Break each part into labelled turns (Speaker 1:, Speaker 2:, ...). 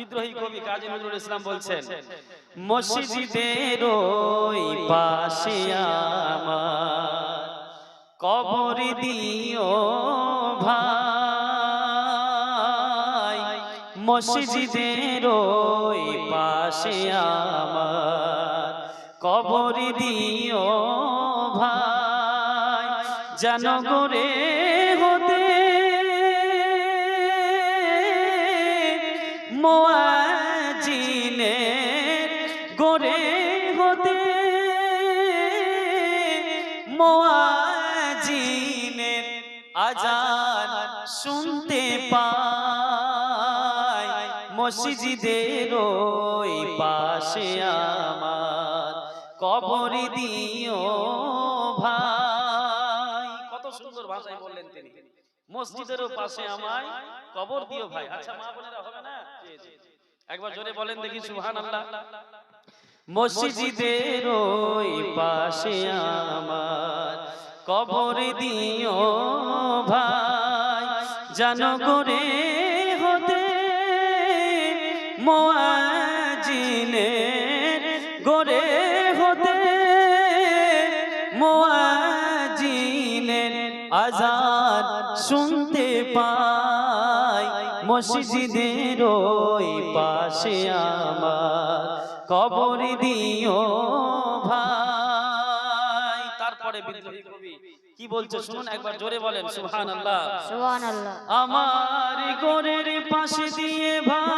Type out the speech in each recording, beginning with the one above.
Speaker 1: বিদ্রোহী কবি কাজী নজরুল ইসলাম বলছেন মসজিদের ওই পাশে আমার কবর দিও ভাই। মসজিদের ওই পাশে আমার কবর দিও ভাই। যেন মোয়াজিনের গোরে হতে, মোয়াজিনের আজান শুনতে পাই, মসজিদের ওই পাশে আমার কবর দিও ভাই। কত সুন্দর ভাষায় বললেন তিনি। মসজিদেরও পাশে আমায় কবর দিও ভাই। আচ্ছা মা বোনেরা হবে না? একবার জোরে বলেন দেখি সুবহান আল্লাহ মসজিদের ওই পাশে আমার কবর দিও ভাই। যেন করে হতে মোয়াজিনের আজান শুনতে পাই মসজিদের ওই পাশে আমার কবর দিও ভাই। তারপরে বিদ্রোহী কবি কি বলছে শুনুন একবার জোরে বলেন সুবহানাল্লাহ।
Speaker 2: সুবহানাল্লাহ।
Speaker 1: আমার গোরের পাশে দিয়ে ভাই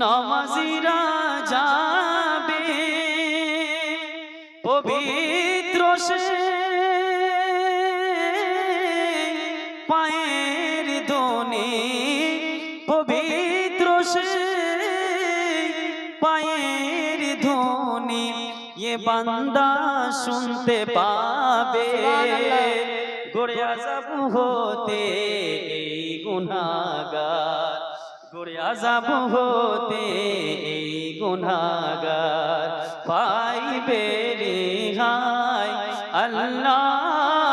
Speaker 1: নামাজিরা যাবে পায়ের দোনে পবিত্র সে পায়ের ধ্বনি এ বান্দা শুনতে পাবে। গড়ে আজাব হতে গুনাগার গড়ে আজাব হতে গুনাগার পাইবে রেহাই আল্লাহ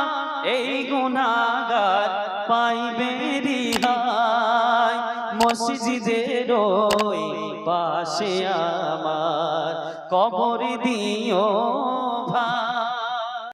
Speaker 1: এই গুণাগার পাইবে রিহাই। মসজিদের ওই পাশে আমার কবর দিও ভাই।